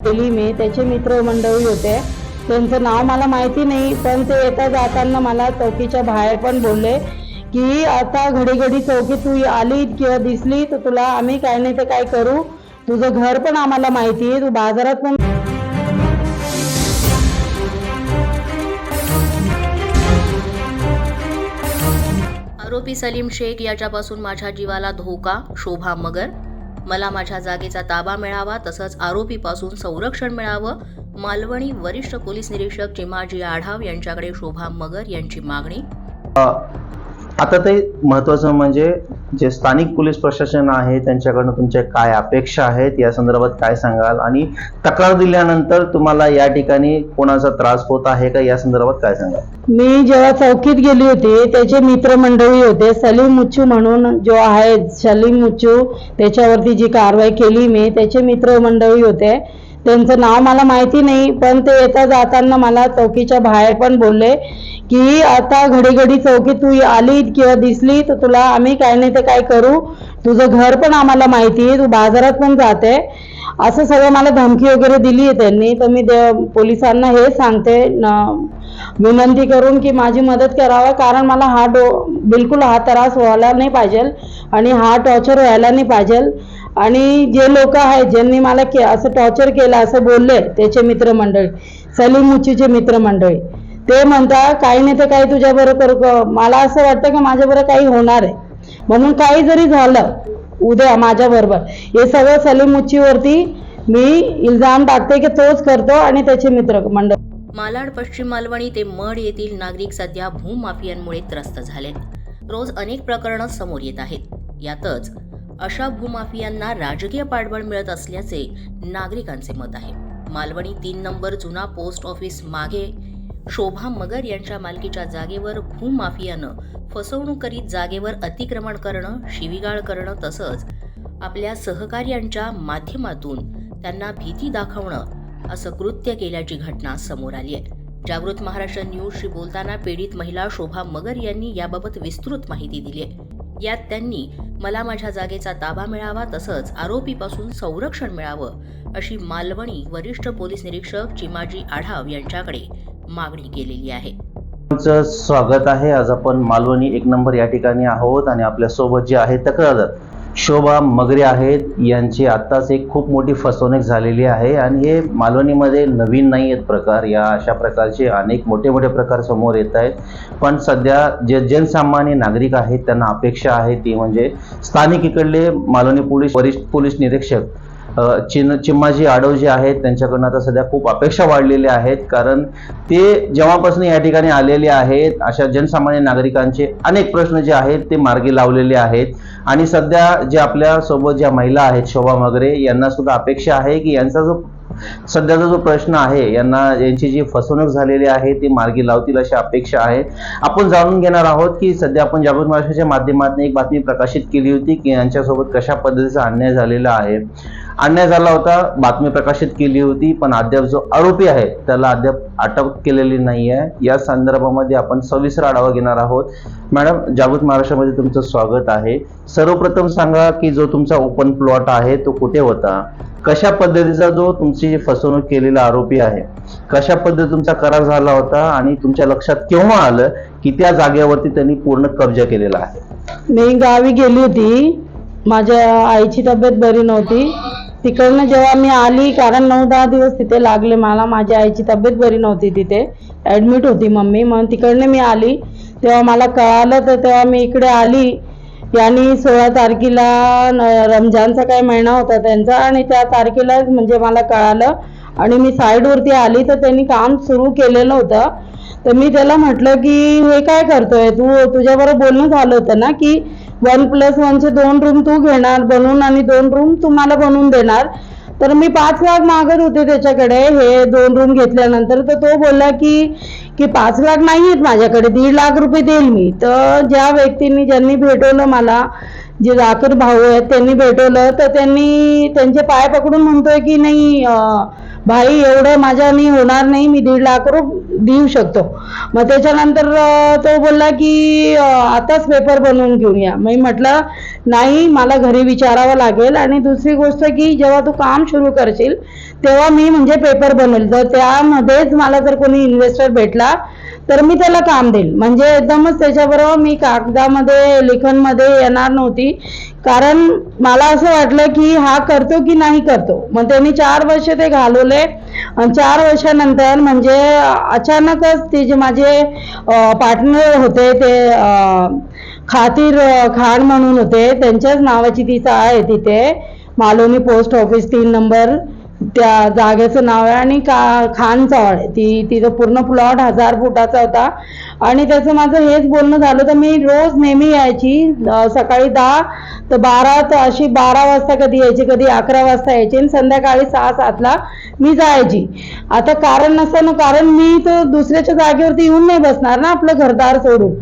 केली मी त्याचे मित्र मंडळी होते. त्यांचं नाव मला माहिती नाही पण ते येता जाताना मला चौकीच्या बाहेर पण बोलले की आता घडी घडी चौकी तू आली किंवा दिसली तर तुला आम्ही काय नाही ते काय करू? तुझं घर पण आम्हाला माहिती आहे तू बाजारात पण आरोपी सलीम शेख याच्यापासून माझ्या जीवाला धोका शोभा मगर. मला माझ्या जागेचा ताबा मिळावा तसंच आरोपीपासून संरक्षण मिळावं मालवणी वरिष्ठ पोलीस निरीक्षक चिमाजी आढाव यांच्याकडे शोभा मगर यांची मागणी. आता ते महत्वाचं म्हणजे जे स्थानिक पोलीस प्रशासन आहे त्यांच्याकडनं तुमच्या काय अपेक्षा आहेत या संदर्भात काय सांगाल? आणि तक्रार दिल्यानंतर तुम्हाला या ठिकाणी कोणाचा त्रास होत आहे का? या संदर्भात काय सांगाल? मी जेव्हा चौकीत गेली होती त्याचे मित्रमंडळी होते सलीम मुच्चू म्हणून जो आहे सलीम मुच्चू त्याच्यावरती जी कारवाई केली मी त्याचे मित्रमंडळी होते. त्यांचं नाव मला माहिती नाही पण ते येता जाताना मला चौकीच्या बाहेर पण बोलले की आता घडी घडी चौकी तू आली किंवा दिसली तर तुला आम्ही काय नाही ते काय करू? तुझं घर पण आम्हाला माहिती आहे तू बाजारात पण जाते. असं सगळं मला धमकी वगैरे दिली आहे त्यांनी. तर मी देव पोलिसांना हे सांगते विनंती करून की माझी मदत करावा कारण मला हा डो बिलकुल हा त्रास व्हायला नाही पाहिजे आणि हा टॉर्चर व्हायला नाही पाहिजे. आणि जे लोक आहेत ज्यांनी मला के असं टॉर्चर केलं असं बोलले त्याचे मित्रमंडळी. सलीम उचीचे मित्रमंडळी. ते म्हणता काही नाही तर काही तुझ्याबरोबर क- मला असं वाटतं की माझ्याबरोबर काही होणार आहे. म्हणून काही जरी झालं उद्या माझ्याबरोबर हे सगळं सलीम मुच्चीवरती मी इल्जाम टाकते की तोच करतो आणि त्याचे मित्र मंडळ मालाड पश्चिम मालवणी ते मड येथील नागरिक सध्या भूमाफियांमुळे त्रस्त झालेत. रोज अनेक प्रकरणं समोर येत आहेत. यातच अशा भूमाफियांना राजकीय पाठबळ मिळत असल्याचे नागरिकांचे मत आहे. मालवणी तीन नंबर जुना पोस्ट ऑफिस मागे शोभा मगर यांच्या मालकीच्या जागेवर भूमाफियानं फसवणूक करीत जागेवर अतिक्रमण करणं शिवीगाळ करणं तसंच आपल्या सहकार्यांच्या माध्यमातून त्यांना भीती दाखवणं असं कृत्य केल्याची घटना समोर आली आहे. जागृत महाराष्ट्र न्यूजशी बोलताना पीडित महिला शोभा मगर यांनी याबाबत विस्तृत माहिती दिली आहे. यात त्यांनी मला माझ्या जागेचा ताबा मिळावा तसंच आरोपीपासून संरक्षण मिळावं अशी मालवणी वरिष्ठ पोलीस निरीक्षक चिमाजी आढाव यांच्याकडे मागणी केलेली आहे. तुमचं स्वागत आहे. आज आपण मालवणी एक नंबर या ठिकाणी आहोत आणि आपल्यासोबत जे आहे तक्रारदार शोभा मगरे आहेत. यांची आत्ताच एक खूप मोठी फसवणूक झालेली आहे. आणि हे मालवणीमध्ये नवीन नाही आहेत प्रकार. या अशा प्रकारचे अनेक मोठे मोठे प्रकार समोर येत आहेत. पण सध्या जे जनसामान्य नागरिक आहेत त्यांना अपेक्षा आहे ती म्हणजे स्थानिक इकडले मालवणी पोलीस वरिष्ठ पोलीस निरीक्षक चिन चिम्माजी आडव जे आहेत त्यांच्याकडनं आता सध्या खूप अपेक्षा वाढलेल्या आहेत. कारण ते जेव्हापासून या ठिकाणी आलेले आहेत अशा जनसामान्य नागरिकांचे अनेक प्रश्न जे आहेत ते मार्गी लावलेले आहेत. आणि सध्या जे आपल्यासोबत ज्या महिला आहेत शोभा मगरे यांना सुद्धा अपेक्षा आहे की यांचा जो सध्याचा जो प्रश्न आहे यांना यांची जी फसवणूक झालेली आहे ती मार्गी लावतील अशी अपेक्षा आहे. आपण जाणून घेणार आहोत की सध्या आपण जागृत महाराष्ट्राच्या माध्यमातून एक बातमी प्रकाशित केली होती की यांच्यासोबत कशा पद्धतीचा अन्याय झालेला आहे. अन्याय झाला होता बातमी प्रकाशित केली होती पण अद्याप जो आरोपी आहे त्याला अद्याप अटक केलेली नाही आहे या संदर्भामध्ये आपण सविस्तर आढावा घेणार आहोत. मॅडम जागृत महाराष्ट्रामध्ये तुमचं स्वागत आहे. सर्वप्रथम सांगा की जो तुमचा ओपन प्लॉट आहे तो कुठे होता? कशा पद्धतीचा जो तुमची फसवणूक केलेला आरोपी आहे कशा पद्धती तुमचा करार झाला होता आणि तुमच्या लक्षात केव्हा आलं की त्या जागेवरती त्यांनी पूर्ण कब्जा केलेला आहे? मी गावी गेली होती. माझ्या आईची तब्येत बरी नव्हती. तिकडनं जेव्हा मी आली कारण नऊ दहा दिवस तिथे लागले मला माझ्या आईची तब्येत बरी नव्हती तिथे. ॲडमिट होती मम्मी. मग तिकडनं मी आली. तेव्हा मला कळालं तर तेव्हा मी इकडे आली. यांनी सोळा तारखेला रमजानचा काही महिना होता त्यांचा आणि त्या तारखेला म्हणजे मला कळालं. आणि मी साईडवरती आली तर त्यांनी काम सुरू केलेलं होतं. तर मी त्याला म्हटलं की हे काय करतोय? तू तुझ्याबरोबर बोलणं झालं होतं ना की वन प्लस वनचे दोन रूम तू घेणार बनवून आणि दोन रूम तुम्हाला बनवून देणार. तर मी पाच लाख मागत होते त्याच्याकडे. हे दोन रूम घेतल्यानंतर तर तो बोलला की की पाच लाख नाही आहेत माझ्याकडे दीड लाख रुपये देईल मी. तर ज्या व्यक्तींनी ज्यांनी भेटवलं मला जे जातूर भाऊ आहेत त्यांनी भेटवलं. तर त्यांनी त्यांचे पाय पकडून म्हणतोय की नाही भाई एवढं माझ्यानी होणार नाही मी दीड लाख रुपये देऊ शकतो. मग त्याच्यानंतर तो बोलला की आताच पेपर बनवून घेऊन या. मी म्हटलं नाही मला घरी विचारावं लागेल आणि दुसरी गोष्ट की जेव्हा तू काम सुरू करशील तेव्हा मी म्हणजे पेपर बनवेल. तर त्यामध्येच मला जर कोणी इन्व्हेस्टर भेटला तर मी त्याला काम देईल. म्हणजे एकदमच त्याच्याबरोबर मी कागदामध्ये लेखनमध्ये येणार नव्हती. कारण मला असं वाटलं की हा करतो की नाही करतो. मग त्यांनी चार वर्ष ते घालवले. आणि चार वर्षानंतर म्हणजे अचानकच ते जे माझे पार्टनर होते ते खातीर खान म्हणून होते त्यांच्याच नावाची ती चाळ आहे तिथे. मालोनी पोस्ट ऑफिस तीन नंबर त्या जागेचं नाव आहे आणि का खान चाळ आहे. ती तिचा पूर्ण प्लॉट हजार फुटाचा होता. आणि त्याचं माझं हेच बोलणं झालं तर मी रोज नेहमी यायची सकाळी दहा तर बारा तर अशी बारा वाजता कधी यायची कधी अकरा वाजता यायची आणि संध्याकाळी सहा सातला मी जायची. आता कारण नसताना कारण मी तर दुसऱ्याच्या जागेवरती येऊन नाही बसणार ना आपलं घरदार सोडून.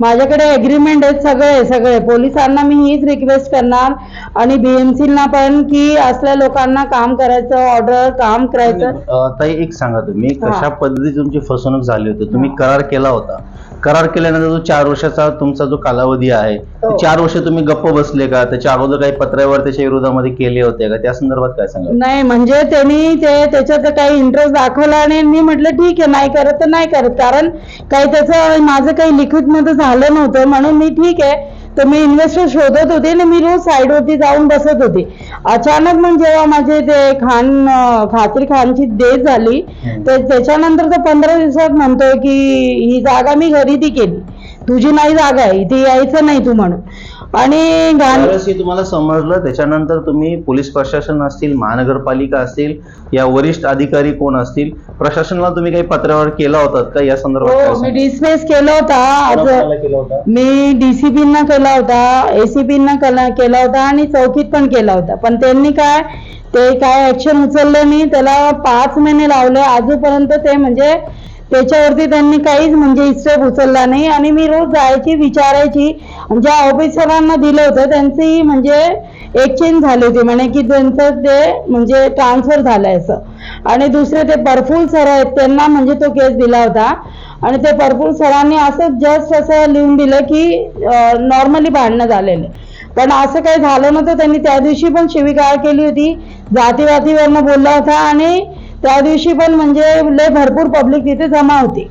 माझ्याकडे अग्रीमेंट आहेत सगळे सगळे. पोलिसांना मी हीच रिक्वेस्ट करणार आणि बीएमसीला पण की असल्या लोकांना काम करायचं ऑर्डर काम करायचं. ताई एक सांगा तुम्ही. कशा पद्धतीची तुमची फसवणूक झाली होती? तुम्ही करार केला होता. करार केल्यानंतर जो चार वर्षाचा तुमचा जो कालावधी आहे ते हो. चार वर्ष तुम्ही गप्प बसले का? त्याच्या अगोदर काही पत्रावर त्याच्या विरोधामध्ये केले होते का? त्या संदर्भात काय सांगा नाही म्हणजे त्यांनी ते त्याच्यात काही इंटरेस्ट दाखवला आणि मी म्हटलं ठीक आहे नाही करत तर नाही करत. कारण काही त्याचं माझं काही लिक्विडमध्ये झालं नव्हतं म्हणून मी ठीक आहे तर मी इन्व्हेस्टर शोधत होते आणि मी रोज साईडवरती जाऊन बसत होते. अचानक मग जेव्हा माझे ते खान खातीर खानची डेथ झाली. तर त्याच्यानंतर तर पंधरा दिवसात म्हणतोय की ही जागा मी खरेदी केली. तुझी नाही जागा आहे. इथे यायचं नाही तू म्हणून. आणि घाण त्यावेळेस हे तुम्हाला समजलं. त्याच्यानंतर तुम्ही पोलीस प्रशासन असतील महानगरपालिका असतील या वरिष्ठ अधिकारी कोण असतील प्रशासनाला तुम्ही काही पत्रावर केला होता का? या संदर्भात काय हो मी सांगाल? डिस्पेस केला होता. आज कोणाकोणाला केला होता? मी डीसीपींना केला होता एसीपींना केला केला होता आणि चौकीत पण केला होता. पण त्यांनी काय ते काय ऍक्शन उचललं नाही. त्याला पाच महिने लावले. आजूपर्यंत ते म्हणजे त्याच्यावरती त्यांनी काहीच म्हणजे स्टेप उचलला नाही. आणि मी रोज जायची विचारायची ज्या ऑफिसरांना दिलं होतं त्यांची म्हणजे एक्सचेंज झाली होती. म्हणे की त्यांचं ते म्हणजे ट्रान्सफर झालंय असं. आणि दुसरे ते परफुल सर आहेत त्यांना म्हणजे तो केस दिला होता. आणि ते परफुल सरांनी असं जस्ट असं लिहून दिलं की नॉर्मली भांडणं झालेले पण असं काही झालं नव्हतं. त्यांनी त्या दिवशी पण शिवीगाळ केली होती. जातीवातीवरनं बोलला होता आणि त्या दिवशी पण म्हणजे लय भरपूर पब्लिक तिथे जमा होती.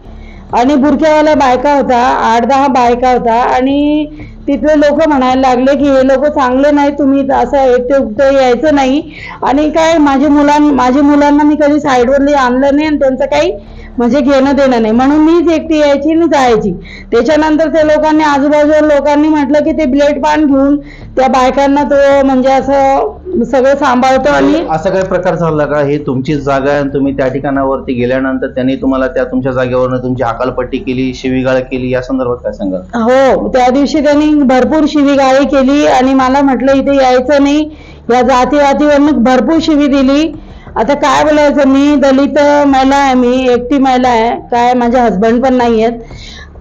आणि बुरख्यावाल्या बायका होता आठ दहा बायका होता आणि तिथले लोक म्हणायला लागले की हे लोक चांगले नाही तुम्ही असं येते उगटे यायचं नाही. आणि काय माझ्या मुलां माझ्या मुलांना मी कधी साईडवरली आणलं नाही आणि त्यांचं काही म्हणजे घेणं देणं नाही. म्हणून मीच एकटी यायची आणि जायची. त्याच्यानंतर त्या लोकांनी आजूबाजूच्या लोकांनी म्हटलं की ते ब्लेड पान घेऊन त्या बायकांना तो म्हणजे असं सगळं सांभाळतो आणि असा काही प्रकार झाला का? हे तुमचीच जागा आहे आणि तुम्ही त्या ठिकाणावरती गेल्यानंतर त्यांनी तुम्हाला त्या तुमच्या जागेवरनं तुमची हकालपट्टी केली शिवीगाळ केली या संदर्भात काय सांगाल? हो त्या दिवशी त्यांनी भरपूर शिवीगाळी केली आणि मला म्हटलं इथे यायचं नाही. या जातीवातीवरनं भरपूर शिवी दिली. आता काय बोलायचं? मी दलित महिला आहे मी एकटी महिला आहे. काय माझे हसबंड पण नाही आहेत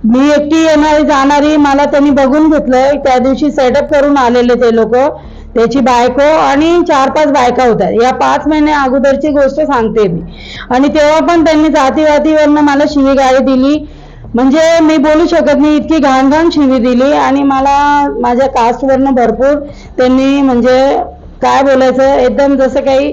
मी एकटी येणारी जाणारी मला त्यांनी बघून घेतलंय. त्या दिवशी सेटअप करून आलेले ते लोक. त्याची बायको आणि चार पाच बायका होत्या. या पाच महिने अगोदरची गोष्ट सांगते मी. आणि तेव्हा पण त्यांनी जातीवातीवरनं मला शिवीगाळी दिली. म्हणजे मी बोलू शकत नाही इतकी घाण घाण शिवी दिली. आणि मला माझ्या कास्टवरनं भरपूर त्यांनी म्हणजे काय बोलायचं एकदम जसं काही